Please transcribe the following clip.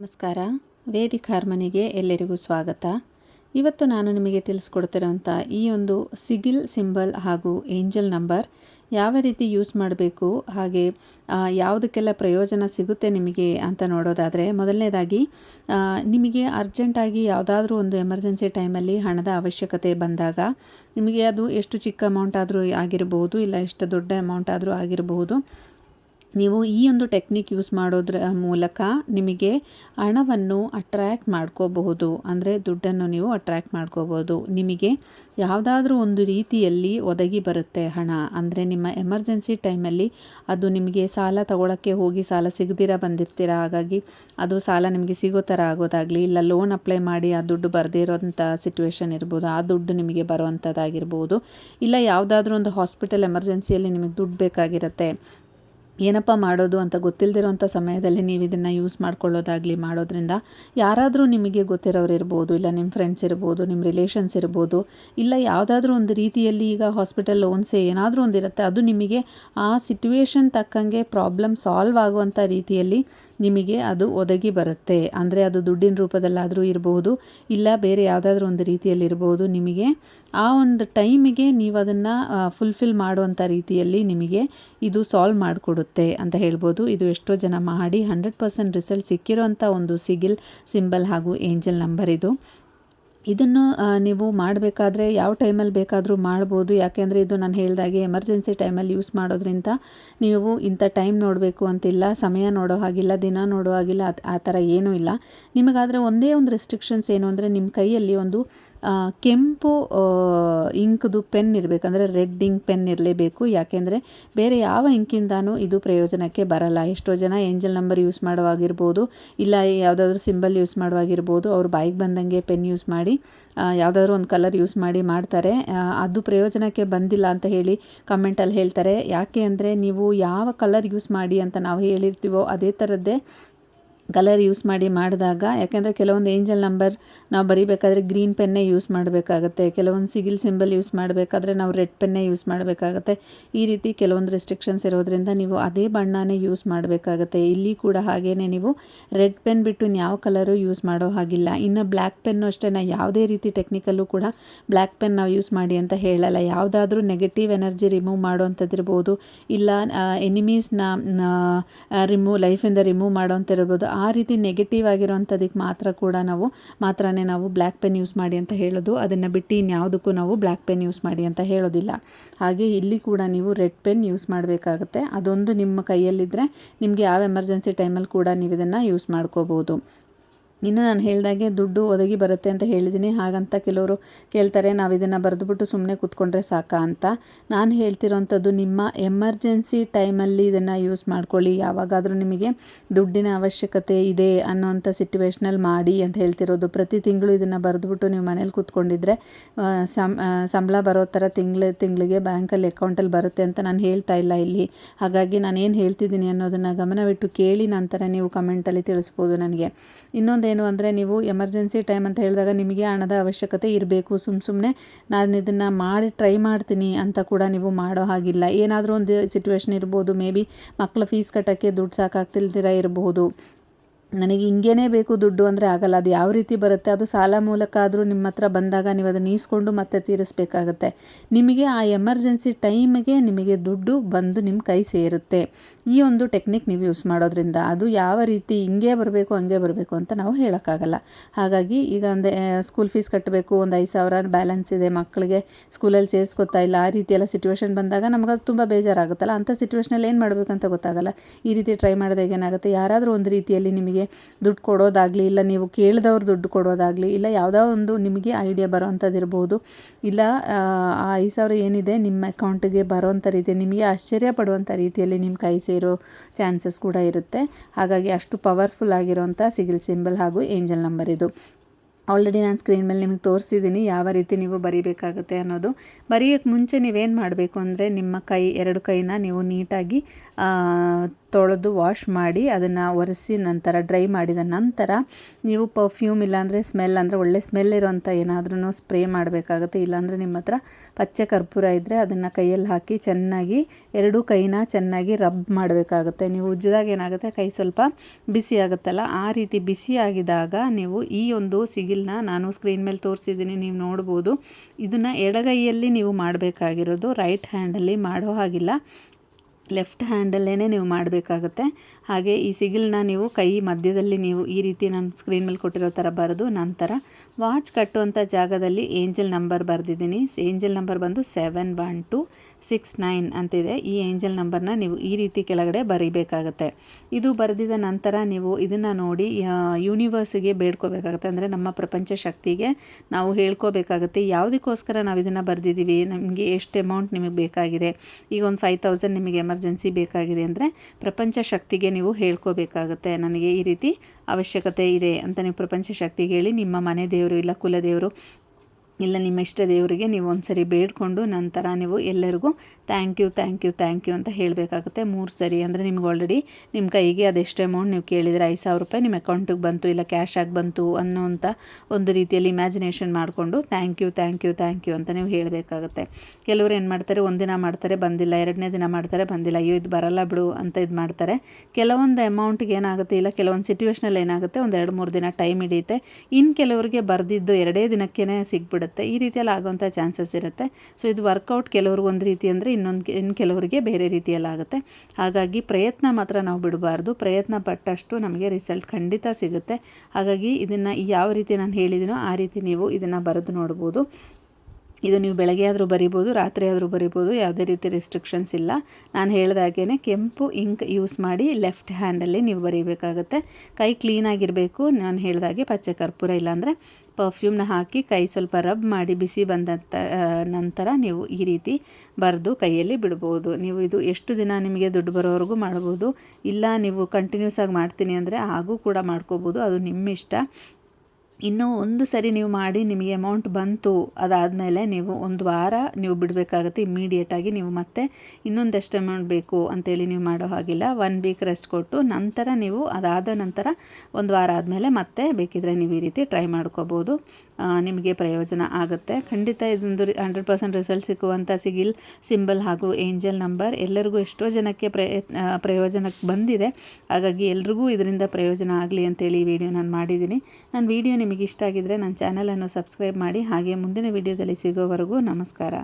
ನಮಸ್ಕಾರ. ವೇದಿಕ್ ಹಾರ್ಮನಿಗೆ ಎಲ್ಲರಿಗೂ ಸ್ವಾಗತ. ಇವತ್ತು ನಾನು ನಿಮಗೆ ತಿಳಿಸ್ಕೊಡ್ತಿರೋಂಥ ಈ ಒಂದು ಸಿಗಿಲ್ ಸಿಂಬಲ್ ಹಾಗೂ ಏಂಜಲ್ ನಂಬರ್ ಯಾವ ರೀತಿ ಯೂಸ್ ಮಾಡಬೇಕು, ಹಾಗೆ ಯಾವುದಕ್ಕೆಲ್ಲ ಪ್ರಯೋಜನ ಸಿಗುತ್ತೆ ನಿಮಗೆ ಅಂತ ನೋಡೋದಾದರೆ, ಮೊದಲನೇದಾಗಿ ನಿಮಗೆ ಅರ್ಜೆಂಟಾಗಿ ಯಾವುದಾದ್ರೂ ಒಂದು ಎಮರ್ಜೆನ್ಸಿ ಟೈಮಲ್ಲಿ ಹಣದ ಅವಶ್ಯಕತೆ ಬಂದಾಗ ನಿಮಗೆ ಅದು ಎಷ್ಟು ಚಿಕ್ಕ ಅಮೌಂಟ್ ಆದರೂ ಆಗಿರಬಹುದು ಇಲ್ಲ ಎಷ್ಟು ದೊಡ್ಡ ಅಮೌಂಟ್ ಆದರೂ ಆಗಿರಬಹುದು ನೀವು ಈ ಒಂದು ಟೆಕ್ನಿಕ್ ಯೂಸ್ ಮಾಡೋದ್ರ ಮೂಲಕ ನಿಮಗೆ ಹಣವನ್ನು ಅಟ್ರ್ಯಾಕ್ಟ್ ಮಾಡ್ಕೋಬಹುದು. ಅಂದರೆ ದುಡ್ಡನ್ನು ನೀವು ಅಟ್ರ್ಯಾಕ್ಟ್ ಮಾಡ್ಕೋಬೋದು ನಿಮಗೆ ಯಾವುದಾದ್ರೂ ಒಂದು ರೀತಿಯಲ್ಲಿ ಒದಗಿ ಬರುತ್ತೆ ಹಣ. ಅಂದರೆ ನಿಮ್ಮ ಎಮರ್ಜೆನ್ಸಿ ಟೈಮಲ್ಲಿ ಅದು ನಿಮಗೆ ಸಾಲ ತಗೊಳ್ಳೋಕ್ಕೆ ಹೋಗಿ ಸಾಲ ಸಿಗದಿರ ಬಂದಿರ್ತೀರ. ಹಾಗಾಗಿ ಅದು ಸಾಲ ನಿಮಗೆ ಸಿಗೋ ಥರ ಆಗೋದಾಗಲಿ, ಇಲ್ಲ ಲೋನ್ ಅಪ್ಲೈ ಮಾಡಿ ಆ ದುಡ್ಡು ಬರದೇ ಇರೋಂಥ ಸಿಚುವೇಶನ್ ಇರ್ಬೋದು, ಆ ದುಡ್ಡು ನಿಮಗೆ ಬರುವಂಥದ್ದಾಗಿರ್ಬೋದು, ಇಲ್ಲ ಯಾವುದಾದ್ರೂ ಒಂದು ಹಾಸ್ಪಿಟಲ್ ಎಮರ್ಜೆನ್ಸಿಯಲ್ಲಿ ನಿಮಗೆ ದುಡ್ಡು ಬೇಕಾಗಿರುತ್ತೆ ಏನಪ್ಪ ಮಾಡೋದು ಅಂತ ಗೊತ್ತಿಲ್ಲದಿರೋಂಥ ಸಮಯದಲ್ಲಿ ನೀವು ಇದನ್ನು ಯೂಸ್ ಮಾಡ್ಕೊಳ್ಳೋದಾಗಲಿ ಮಾಡೋದ್ರಿಂದ ಯಾರಾದರೂ ನಿಮಗೆ ಗೊತ್ತಿರೋರು ಇರ್ಬೋದು, ಇಲ್ಲ ನಿಮ್ಮ ಫ್ರೆಂಡ್ಸ್ ಇರ್ಬೋದು ನಿಮ್ಮ ರಿಲೇಷನ್ಸ್ ಇರ್ಬೋದು, ಇಲ್ಲ ಯಾವುದಾದ್ರೂ ಒಂದು ರೀತಿಯಲ್ಲಿ ಈಗ ಹಾಸ್ಪಿಟಲ್ ಲೋನ್ಸೇ ಏನಾದರೂ ಒಂದಿರುತ್ತೆ ಅದು ನಿಮಗೆ ಆ ಸಿಟ್ಯುವೇಶನ್ ತಕ್ಕಂಗೆ ಪ್ರಾಬ್ಲಮ್ ಸಾಲ್ವ್ ಆಗುವಂಥ ರೀತಿಯಲ್ಲಿ ನಿಮಗೆ ಅದು ಒದಗಿ ಬರುತ್ತೆ. ಅಂದರೆ ಅದು ದುಡ್ಡಿನ ರೂಪದಲ್ಲಾದರೂ ಇರಬಹುದು ಇಲ್ಲ ಬೇರೆ ಯಾವುದಾದ್ರೂ ಒಂದು ರೀತಿಯಲ್ಲಿ ಇರ್ಬೋದು, ನಿಮಗೆ ಆ ಒಂದು ಟೈಮಿಗೆ ನೀವು ಅದನ್ನು ಫುಲ್ಫಿಲ್ ಮಾಡುವಂಥ ರೀತಿಯಲ್ಲಿ ನಿಮಗೆ ಇದು ಸಾಲ್ವ್ ಮಾಡಿಕೊಡುತ್ತೆ. ಅಂತ ಹೇಳ್ಬೋದು. ಇದು ಎಷ್ಟೋ ಜನ ಮಾಡಿ ಹಂಡ್ರೆಡ್ ಪರ್ಸೆಂಟ್ ರಿಸಲ್ಟ್ ಸಿಕ್ಕಿರೋಂಥ ಒಂದು ಸಿಗಿಲ್, ಸಿಂಬಲ್ ಹಾಗೂ ಏಂಜಲ್ ನಂಬರ್ ಇದು. ಇದನ್ನು ನೀವು ಮಾಡಬೇಕಾದ್ರೆ ಯಾವ ಟೈಮಲ್ಲಿ ಬೇಕಾದರೂ ಮಾಡ್ಬೋದು. ಯಾಕೆಂದರೆ ಇದು ನಾನು ಹೇಳಿದಾಗೆ ಎಮರ್ಜೆನ್ಸಿ ಟೈಮಲ್ಲಿ ಯೂಸ್ ಮಾಡೋದ್ರಿಂದ ನೀವು ಇಂಥ ಟೈಮ್ ನೋಡಬೇಕು ಅಂತಿಲ್ಲ, ಸಮಯ ನೋಡೋ ಹಾಗಿಲ್ಲ, ದಿನ ನೋಡೋ ಹಾಗಿಲ್ಲ ಆ ಥರ ಏನೂ ಇಲ್ಲ. ನಿಮಗಾದರೆ ಒಂದೇ ಒಂದು ರೆಸ್ಟ್ರಿಕ್ಷನ್ಸ್ ಏನು ಅಂದರೆ ನಿಮ್ಮ ಕೈಯಲ್ಲಿ ಒಂದು ಕೆಂಪು ಇಂಕ್ದು ಪೆನ್ ಇರಬೇಕಂದ್ರೆ ರೆಡ್ ಇಂಕ್ ಪೆನ್ ಇರಲೇಬೇಕು. ಯಾಕೆಂದರೆ ಬೇರೆ ಯಾವ ಇಂಕಿಂದನೂ ಇದು ಪ್ರಯೋಜನಕ್ಕೆ ಬರಲ್ಲ. ಎಷ್ಟೋ ಜನ ಏಂಜಲ್ ನಂಬರ್ ಯೂಸ್ ಮಾಡುವಾಗಿರ್ಬೋದು, ಇಲ್ಲ ಯಾವುದಾದ್ರೂ ಸಿಂಬಲ್ ಯೂಸ್ ಮಾಡುವಾಗಿರ್ಬೋದು, ಅವ್ರು ಬಾಯಿಗೆ ಬಂದಂಗೆ ಪೆನ್ ಯೂಸ್ ಮಾಡಿ ಯಾವುದಾದ್ರು ಒಂದು ಕಲರ್ ಯೂಸ್ ಮಾಡಿ ಮಾಡ್ತಾರೆ. ಅದು ಪ್ರಯೋಜನಕ್ಕೆ ಬಂದಿಲ್ಲ ಅಂತ ಹೇಳಿ ಕಮೆಂಟಲ್ಲಿ ಹೇಳ್ತಾರೆ. ಯಾಕೆ ಅಂದರೆ ನೀವು ಯಾವ ಕಲರ್ ಯೂಸ್ ಮಾಡಿ ಅಂತ ನಾವು ಹೇಳಿರ್ತೀವೋ ಅದೇ ಥರದ್ದೇ ಕಲರ್ ಯೂಸ್ ಮಾಡಿ ಮಾಡಿದಾಗ, ಯಾಕೆಂದರೆ ಕೆಲವೊಂದು ಏಂಜಲ್ ನಂಬರ್ ನಾವು ಬರಿಬೇಕಾದ್ರೆ ಗ್ರೀನ್ ಪೆನ್ನೇ ಯೂಸ್ ಮಾಡಬೇಕಾಗತ್ತೆ, ಕೆಲವೊಂದು ಸಿಗಿಲ್ ಸಿಂಬಲ್ ಯೂಸ್ ಮಾಡಬೇಕಾದ್ರೆ ನಾವು ರೆಡ್ ಪೆನ್ನೇ ಯೂಸ್ ಮಾಡಬೇಕಾಗತ್ತೆ. ಈ ರೀತಿ ಕೆಲವೊಂದು ರೆಸ್ಟ್ರಿಕ್ಷನ್ಸ್ ಇರೋದ್ರಿಂದ ನೀವು ಅದೇ ಬಣ್ಣನೇ ಯೂಸ್ ಮಾಡಬೇಕಾಗತ್ತೆ. ಇಲ್ಲಿ ಕೂಡ ಹಾಗೇ ನೀವು ರೆಡ್ ಪೆನ್ ಬಿಟ್ಟು ಯಾವ ಕಲರು ಯೂಸ್ ಮಾಡೋ ಹಾಗಿಲ್ಲ. ಇನ್ನು ಬ್ಲ್ಯಾಕ್ ಪೆನ್ನು ಅಷ್ಟೇ ನಾವು ಯಾವುದೇ ರೀತಿ ಟೆಕ್ನಿಕಲ್ಲೂ ಕೂಡ ಬ್ಲ್ಯಾಕ್ ಪೆನ್ ನಾವು ಯೂಸ್ ಮಾಡಿ ಅಂತ ಹೇಳಲ್ಲ. ಯಾವುದಾದ್ರೂ ನೆಗೆಟಿವ್ ಎನರ್ಜಿ ರಿಮೂವ್ ಮಾಡುವಂಥದ್ದಿರ್ಬೋದು ಇಲ್ಲ ಎನಿಮೀಸ್ನ ರಿಮೂವ್ ಲೈಫಿಂದ ರಿಮೂವ್ ಮಾಡೋಂಥಿರ್ಬೋದು ಆ ರೀತಿ ನೆಗೆಟಿವ್ ಆಗಿರೋವಂಥದಕ್ಕೆ ಮಾತ್ರ ಕೂಡ ನಾವು ಮಾತ್ರನೇ ನಾವು ಬ್ಲ್ಯಾಕ್ ಪೆನ್ ಯೂಸ್ ಮಾಡಿ ಅಂತ ಹೇಳೋದು. ಅದನ್ನು ಬಿಟ್ಟು ಇನ್ಯಾವುದಕ್ಕೂ ನಾವು ಬ್ಲ್ಯಾಕ್ ಪೆನ್ ಯೂಸ್ ಮಾಡಿ ಅಂತ ಹೇಳೋದಿಲ್ಲ. ಹಾಗೆ ಇಲ್ಲಿ ಕೂಡ ನೀವು ರೆಡ್ ಪೆನ್ ಯೂಸ್ ಮಾಡಬೇಕಾಗುತ್ತೆ. ಅದೊಂದು ನಿಮ್ಮ ಕೈಯಲ್ಲಿದ್ದರೆ ನಿಮಗೆ ಯಾವ ಎಮರ್ಜೆನ್ಸಿ ಟೈಮಲ್ಲಿ ಕೂಡ ನೀವು ಇದನ್ನು ಯೂಸ್ ಮಾಡ್ಕೋಬೋದು. ಇನ್ನು ನಾನು ಹೇಳಿದಾಗೆ ದುಡ್ಡು ಒದಗಿ ಬರುತ್ತೆ ಅಂತ ಹೇಳಿದ್ದೀನಿ. ಹಾಗಂತ ಕೆಲವರು ಕೇಳ್ತಾರೆ, ನಾವು ಇದನ್ನು ಬರೆದುಬಿಟ್ಟು ಸುಮ್ಮನೆ ಕೂತ್ಕೊಂಡ್ರೆ ಸಾಕಾ ಅಂತ. ನಾನು ಹೇಳ್ತಿರೋಂಥದ್ದು ನಿಮ್ಮ ಎಮರ್ಜೆನ್ಸಿ ಟೈಮಲ್ಲಿ ಇದನ್ನು ಯೂಸ್ ಮಾಡ್ಕೊಳ್ಳಿ. ಯಾವಾಗಾದರೂ ನಿಮಗೆ ದುಡ್ಡಿನ ಅವಶ್ಯಕತೆ ಇದೆ ಅನ್ನೋಂಥ ಸಿಟ್ಯುವೇಶ್ನಲ್ಲಿ ಮಾಡಿ ಅಂತ ಹೇಳ್ತಿರೋದು. ಪ್ರತಿ ತಿಂಗಳು ಇದನ್ನು ಬರೆದುಬಿಟ್ಟು ನೀವು ಮನೇಲಿ ಕೂತ್ಕೊಂಡಿದ್ರೆ ಸಂ ಸಂಬಳ ಬರೋ ಥರ ತಿಂಗಳ, ತಿಂಗಳಿಗೆ ಬ್ಯಾಂಕಲ್ಲಿ ಅಕೌಂಟಲ್ಲಿ ಬರುತ್ತೆ ಅಂತ ನಾನು ಹೇಳ್ತಾ ಇಲ್ಲ ಇಲ್ಲಿ. ಹಾಗಾಗಿ ನಾನು ಏನು ಹೇಳ್ತಿದ್ದೀನಿ ಅನ್ನೋದನ್ನು ಗಮನವಿಟ್ಟು ಕೇಳಿ ನಂತರ ನೀವು ಕಮೆಂಟಲ್ಲಿ ತಿಳಿಸ್ಬೋದು ನನಗೆ. ಇನ್ನೊಂದೇನು ಅಂದರೆ ನೀವು ಎಮರ್ಜೆನ್ಸಿ ಟೈಮ್ ಅಂತ ಹೇಳಿದಾಗ ನಿಮಗೆ ಹಣದ ಅವಶ್ಯಕತೆ ಇರಬೇಕು. ಸುಮ್ಮ ಸುಮ್ಮನೆ ನಾನು ಇದನ್ನು ಮಾಡಿ ಟ್ರೈ ಮಾಡ್ತೀನಿ ಅಂತ ಕೂಡ ನೀವು ಮಾಡೋ ಹಾಗಿಲ್ಲ. ಏನಾದರೂ ಒಂದು ಸಿಚುವೇಶನ್ ಇರ್ಬೋದು. ಮೇ ಬಿ ಮಕ್ಕಳ ಫೀಸ್ ಕಟ್ಟೋಕ್ಕೆ ದುಡ್ಡು ಸಾಕಾಗ್ತಿಲ್ದಿರ ಇರಬಹುದು ನನಗೆ ಹಿಂಗೇನೇ ಬೇಕು ದುಡ್ಡು ಅಂದರೆ ಆಗಲ್ಲ. ಅದು ಯಾವ ರೀತಿ ಬರುತ್ತೆ? ಅದು ಸಾಲ ಮೂಲಕ ಆದರೂ ನಿಮ್ಮ ಹತ್ರ ಬಂದಾಗ ನೀವು ಅದನ್ನು ಈಸ್ಕೊಂಡು ಮತ್ತೆ ತೀರಿಸಬೇಕಾಗತ್ತೆ. ನಿಮಗೆ ಆ ಎಮರ್ಜೆನ್ಸಿ ಟೈಮ್ಗೆ ನಿಮಗೆ ದುಡ್ಡು ಬಂದು ನಿಮ್ಮ ಕೈ ಸೇರುತ್ತೆ. ಈ ಒಂದು ಟೆಕ್ನಿಕ್ ನೀವು ಯೂಸ್ ಮಾಡೋದ್ರಿಂದ ಅದು ಯಾವ ರೀತಿ ಹಿಂಗೆ ಬರಬೇಕು, ಹಂಗೆ ಬರಬೇಕು ಅಂತ ನಾವು ಹೇಳೋಕ್ಕಾಗಲ್ಲ. ಹಾಗಾಗಿ ಈಗ ಒಂದು ಸ್ಕೂಲ್ ಫೀಸ್ ಕಟ್ಟಬೇಕು, ಒಂದು ಐದು ಸಾವಿರ ಬ್ಯಾಲೆನ್ಸ್ ಇದೆ, ಮಕ್ಕಳಿಗೆ ಸ್ಕೂಲಲ್ಲಿ ಸೇರಿಸ್ಕೊತಾ ಇಲ್ಲ, ಆ ರೀತಿ ಎಲ್ಲ ಸಿಚುವೇಶನ್ ಬಂದಾಗ ನಮ್ಗೆ ಅದು ತುಂಬ ಬೇಜಾರಾಗುತ್ತಲ್ಲ. ಅಂಥ ಸಿಚುವೇಶನಲ್ಲಿ ಏನು ಮಾಡಬೇಕು ಅಂತ ಗೊತ್ತಾಗಲ್ಲ. ಈ ರೀತಿ ಟ್ರೈ ಮಾಡಿದಾಗ ಏನಾಗುತ್ತೆ? ಯಾರಾದರೂ ಒಂದು ರೀತಿಯಲ್ಲಿ ನಿಮಗೆ ದುಡ್ಡು ಕೊಡೋದಾಗಲಿ, ಇಲ್ಲ ನೀವು ಕೇಳಿದವ್ರು ದುಡ್ಡು ಕೊಡೋದಾಗಲಿ, ಇಲ್ಲ ಯಾವುದೋ ಒಂದು ನಿಮಗೆ ಐಡಿಯಾ ಬರೋವಂಥದ್ದು ಇರ್ಬೋದು ಇಲ್ಲ, ಆ ಆ ಐದು ಸಾವಿರ ಏನಿದೆ ನಿಮ್ಮ ಅಕೌಂಟಿಗೆ ಬರೋವಂಥ ರೀತಿ ನಿಮಗೆ ಆಶ್ಚರ್ಯ ಪಡುವಂಥ ರೀತಿಯಲ್ಲಿ ನಿಮ್ಮ ಕೈ ಸೇರೋ ಚಾನ್ಸಸ್ ಕೂಡ ಇರುತ್ತೆ. ಹಾಗಾಗಿ ಅಷ್ಟು ಪವರ್ಫುಲ್ ಆಗಿರೋಂಥ ಸಿಗಿಲ್ ಸಿಂಬಲ್ ಹಾಗೂ ಏಂಜಲ್ ನಂಬರ್ ಇದು. ಆಲ್ರೆಡಿ ನಾನು ಸ್ಕ್ರೀನ್ ಮೇಲೆ ನಿಮಗೆ ತೋರಿಸಿದ್ದೀನಿ ಯಾವ ರೀತಿ ನೀವು ಬರೀಬೇಕಾಗುತ್ತೆ ಅನ್ನೋದು. ಬರೆಯೋಕ್ಕೆ ಮುಂಚೆ ನೀವೇನು ಮಾಡಬೇಕು ಅಂದರೆ ನಿಮ್ಮ ಕೈ, ಎರಡು ಕೈನ ನೀವು ನೀಟಾಗಿ ತೊಳೆದು ವಾಶ್ ಮಾಡಿ ಅದನ್ನು ಒರೆಸಿ ನಂತರ ಡ್ರೈ ಮಾಡಿದ ನಂತರ ನೀವು ಪರ್ಫ್ಯೂಮ್ ಇಲ್ಲಾಂದರೆ ಸ್ಮೆಲ್ ಅಂದರೆ ಒಳ್ಳೆ ಸ್ಮೆಲ್ ಇರೋಂಥ ಏನಾದ್ರೂ ಸ್ಪ್ರೇ ಮಾಡಬೇಕಾಗುತ್ತೆ. ಇಲ್ಲಾಂದರೆ ನಿಮ್ಮ ಹತ್ರ ಪಚ್ಚೆ ಕರ್ಪೂರ ಇದ್ದರೆ ಅದನ್ನು ಕೈಯಲ್ಲಿ ಹಾಕಿ ಚೆನ್ನಾಗಿ, ಎರಡೂ ಕೈನ ಚೆನ್ನಾಗಿ ರಬ್ ಮಾಡಬೇಕಾಗುತ್ತೆ. ನೀವು ಉಜ್ಜಿದಾಗ ಏನಾಗುತ್ತೆ? ಕೈ ಸ್ವಲ್ಪ ಬಿಸಿ ಆಗುತ್ತಲ್ಲ? ಆ ರೀತಿ ಬಿಸಿ ಆಗಿದಾಗ ನೀವು ಈ ಒಂದು ಸಿಗಿಲ್ನ ನಾನು ಸ್ಕ್ರೀನ್ ಮೇಲೆ ತೋರಿಸಿದ್ದೀನಿ, ನೀವು ನೋಡ್ಬೋದು. ಇದನ್ನು ಎಡಗೈಯಲ್ಲಿ ನೀವು ಮಾಡಬೇಕಾಗಿರೋದು ರೈಟ್ ಹ್ಯಾಂಡಲ್ಲಿ ಮಾಡೋ ಹಾಗಿಲ್ಲ. ಲೆಫ್ಟ್ ಹ್ಯಾಂಡಲ್ಲೇ ನೀವು ಮಾಡಬೇಕಾಗುತ್ತೆ. ಹಾಗೆ ಈ ಸಿಗಿಲ್ನ ನೀವು ಕೈ ಮಧ್ಯದಲ್ಲಿ ನೀವು ಈ ರೀತಿ ನಾನು ಸ್ಕ್ರೀನ್ ಮೇಲೆ ಕೊಟ್ಟಿರೋ ಥರ ಬರೆದು ನಂತರ ವಾಚ್ ಕಟ್ಟುವಂಥ ಜಾಗದಲ್ಲಿ ಏಂಜಲ್ ನಂಬರ್ ಬರೆದಿದ್ದೀನಿ. ಏಂಜಲ್ ನಂಬರ್ ಬಂದು seven one two six nine ಅಂತಿದೆ. ಈ ಏಂಜಲ್ ನಂಬರ್ನ ನೀವು ಈ ರೀತಿ ಕೆಳಗಡೆ ಬರೀಬೇಕಾಗತ್ತೆ. ಇದು ಬರೆದಿದ ನಂತರ ನೀವು ಇದನ್ನು ನೋಡಿ ಯೂನಿವರ್ಸಿಗೆ ಬೇಡ್ಕೋಬೇಕಾಗತ್ತೆ. ಅಂದರೆ ನಮ್ಮ ಪ್ರಪಂಚ ಶಕ್ತಿಗೆ ನಾವು ಹೇಳ್ಕೋಬೇಕಾಗತ್ತೆ, ಯಾವುದಕ್ಕೋಸ್ಕರ ನಾವು ಇದನ್ನು ಬರೆದಿದ್ದೀವಿ, ನಮಗೆ ಎಷ್ಟು ಅಮೌಂಟ್ ನಿಮಗೆ ಬೇಕಾಗಿದೆ. ಈಗ ಒಂದು ಫೈವ್ ತೌಸಂಡ್ ನಿಮಗೆ ಬೇಕಾಗಿದೆ ಅಂದರೆ ಪ್ರಪಂಚ ಶಕ್ತಿಗೆ ನೀವು ಹೇಳ್ಕೋಬೇಕಾಗತ್ತೆ. ನನಗೆ ಈ ರೀತಿ ಅವಶ್ಯಕತೆ ಇದೆ ಅಂತ ನೀವು ಪ್ರಪಂಚ ಶಕ್ತಿಗೆ ಹೇಳಿ ನಿಮ್ಮ ಮನೆ ದೇವರು ಇಲ್ಲ ಕುಲದೇವರು ಇಲ್ಲ, ನಿಮ್ಮ ಇಷ್ಟ ದೇವರಿಗೆ ನೀವು ಒಂದ್ಸರಿ ಬೇಡ್ಕೊಂಡು ನಂತರ ನೀವು ಎಲ್ಲರಿಗೂ thank you thank you thank you ಅಂತ ಹೇಳಬೇಕಾಗುತ್ತೆ. ಮೂರು ಸರಿ ಅಂದರೆ ನಿಮ್ಗೆ ಆಲ್ರೆಡಿ ನಿಮ್ಮ ಕೈಗೆ ಅದೆಷ್ಟು ಅಮೌಂಟ್ ನೀವು ಕೇಳಿದರೆ ಐದು ಸಾವಿರ ರೂಪಾಯಿ ನಿಮ್ಮ ಅಕೌಂಟಿಗೆ ಬಂತು ಇಲ್ಲ ಕ್ಯಾಶ್ ಆಗಿ ಬಂತು ಅನ್ನೋಂಥ ಒಂದು ರೀತಿಯಲ್ಲಿ ಇಮ್ಯಾಜಿನೇಷನ್ ಮಾಡಿಕೊಂಡು thank you thank you thank you ಅಂತ ನೀವು ಹೇಳಬೇಕಾಗುತ್ತೆ. ಕೆಲವರು ಏನು ಮಾಡ್ತಾರೆ ಒಂದಿನ ಮಾಡ್ತಾರೆ, ಬಂದಿಲ್ಲ, ಎರಡನೇ ದಿನ ಮಾಡ್ತಾರೆ, ಬಂದಿಲ್ಲ, ಅಯ್ಯೋ ಇದು ಬರಲ್ಲ ಬಿಡು ಅಂತ ಇದು ಮಾಡ್ತಾರೆ. ಕೆಲವೊಂದು ಅಮೌಂಟ್ಗೆ ಏನಾಗುತ್ತೆ ಇಲ್ಲ, ಕೆಲವೊಂದು ಸಿಚುವೇಷನಲ್ಲಿ ಏನಾಗುತ್ತೆ, ಒಂದು ಎರಡು, ಮೂರು ದಿನ ಟೈಮ್ ಹಿಡಿಯುತ್ತೆ. ಇನ್ನು ಕೆಲವರಿಗೆ ಬರೆದಿದ್ದು ಎರಡೇ ದಿನಕ್ಕೇ ಸಿಗ್ಬಿಡುತ್ತೆ. ಈ ರೀತಿಯಲ್ಲಿ ಆಗೋವಂಥ ಚಾನ್ಸಸ್ ಇರುತ್ತೆ. ಸೊ ಇದು ವರ್ಕೌಟ್ ಕೆಲವ್ರಿಗೆ ಒಂದು ರೀತಿ ಅಂದರೆ ಇನ್ನೊಂದು ಇನ್ನು ಕೆಲವರಿಗೆ ಬೇರೆ ರೀತಿಯಲ್ಲಿ ಆಗುತ್ತೆ. ಹಾಗಾಗಿ ಪ್ರಯತ್ನ ಮಾತ್ರ ನಾವು ಬಿಡಬಾರ್ದು. ಪ್ರಯತ್ನ ಪಟ್ಟಷ್ಟು ನಮಗೆ ರಿಸಲ್ಟ್ ಖಂಡಿತ ಸಿಗುತ್ತೆ. ಹಾಗಾಗಿ ಇದನ್ನು ಯಾವ ರೀತಿ ನಾನು ಹೇಳಿದ್ದೀನೋ ಆ ರೀತಿ ನೀವು ಇದನ್ನು ಬರೆದು ನೋಡ್ಬೋದು. ಇದು ನೀವು ಬೆಳಗ್ಗೆ ಆದರೂ ಬರಿಬೋದು, ರಾತ್ರಿ ಆದರೂ ಬರಿಬೋದು, ಯಾವುದೇ ರೀತಿ ರೆಸ್ಟ್ರಿಕ್ಷನ್ಸ್ ಇಲ್ಲ. ನಾನು ಹೇಳಿದಾಗೇ ಕೆಂಪು ಇಂಕ್ ಯೂಸ್ ಮಾಡಿ ಲೆಫ್ಟ್ ಹ್ಯಾಂಡಲ್ಲಿ ನೀವು ಬರೀಬೇಕಾಗುತ್ತೆ. ಕೈ ಕ್ಲೀನಾಗಿರಬೇಕು ನಾನು ಹೇಳಿದಾಗೆ ಪಚ್ಚೆ ಕರ್ಪೂರ ಇಲ್ಲಾಂದರೆ ಪರ್ಫ್ಯೂಮ್ನ ಹಾಕಿ ಕೈ ಸ್ವಲ್ಪ ರಬ್ ಮಾಡಿ ಬಿಸಿ ಬಂದಂಥ ನಂತರ ನೀವು ಈ ರೀತಿ ಬರೆದು ಕೈಯಲ್ಲಿ ಬಿಡ್ಬೋದು. ನೀವು ಇದು ಎಷ್ಟು ದಿನ ನಿಮಗೆ ದುಡ್ಡು ಬರೋವರೆಗೂ ಮಾಡ್ಬೋದು. ಇಲ್ಲ ನೀವು ಕಂಟಿನ್ಯೂಸ್ ಆಗಿ ಮಾಡ್ತೀನಿ ಅಂದರೆ ಹಾಗೂ ಕೂಡ ಮಾಡ್ಕೋಬೋದು. ಅದು ನಿಮ್ಮ ಇಷ್ಟ. ಇನ್ನೂ ಒಂದು ಸರಿ ನೀವು ಮಾಡಿ ನಿಮಗೆ ಅಮೌಂಟ್ ಬಂತು, ಅದಾದಮೇಲೆ ನೀವು ಒಂದು ವಾರ ನೀವು ಬಿಡಬೇಕಾಗುತ್ತೆ ಇಮ್ಮಿಡಿಯೇಟಾಗಿ ನೀವು ಮತ್ತೆ ಇನ್ನೊಂದಷ್ಟು ಅಮೌಂಟ್ ಬೇಕು ಅಂತೇಳಿ ನೀವು ಮಾಡೋ ಹಾಗಿಲ್ಲ. ಒನ್ ವೀಕ್ ರೆಸ್ಟ್ ಕೊಟ್ಟು ನಂತರ ನೀವು ಅದಾದ ನಂತರ ಒಂದು ವಾರ ಆದಮೇಲೆ ಮತ್ತೆ ಬೇಕಿದ್ರೆ ನೀವು ಈ ರೀತಿ ಟ್ರೈ ಮಾಡ್ಕೋಬೋದು. ನಿಮಗೆ ಪ್ರಯೋಜನ ಆಗುತ್ತೆ. ಖಂಡಿತ ಇದೊಂದು ಹಂಡ್ರೆಡ್ ಪರ್ಸೆಂಟ್ ರಿಸಲ್ಟ್ ಸಿಕ್ಕುವಂಥ ಸಿಗಿಲ್ ಸಿಂಬಲ್ ಹಾಗೂ ಏಂಜಲ್ ನಂಬರ್ ಎಲ್ಲರಿಗೂ ಎಷ್ಟೋ ಜನಕ್ಕೆ ಪ್ರಯತ್ನ ಪ್ರಯೋಜನಕ್ಕೆ ಬಂದಿದೆ. ಹಾಗಾಗಿ ಎಲ್ರಿಗೂ ಇದರಿಂದ ಪ್ರಯೋಜನ ಆಗಲಿ ಅಂತೇಳಿ ಈ ವಿಡಿಯೋ ನಾನು ಮಾಡಿದ್ದೀನಿ. ನಾನು ವಿಡಿಯೋ ನಿಮಗೆ ಇಷ್ಟ ಆಗಿದ್ದರೆ ನನ್ನ ಚಾನಲನ್ನು ಸಬ್ಸ್ಕ್ರೈಬ್ ಮಾಡಿ ಹಾಗೆ ಮುಂದಿನ ವಿಡಿಯೋದಲ್ಲಿ ಸಿಗೋವರೆಗೂ ನಮಸ್ಕಾರ.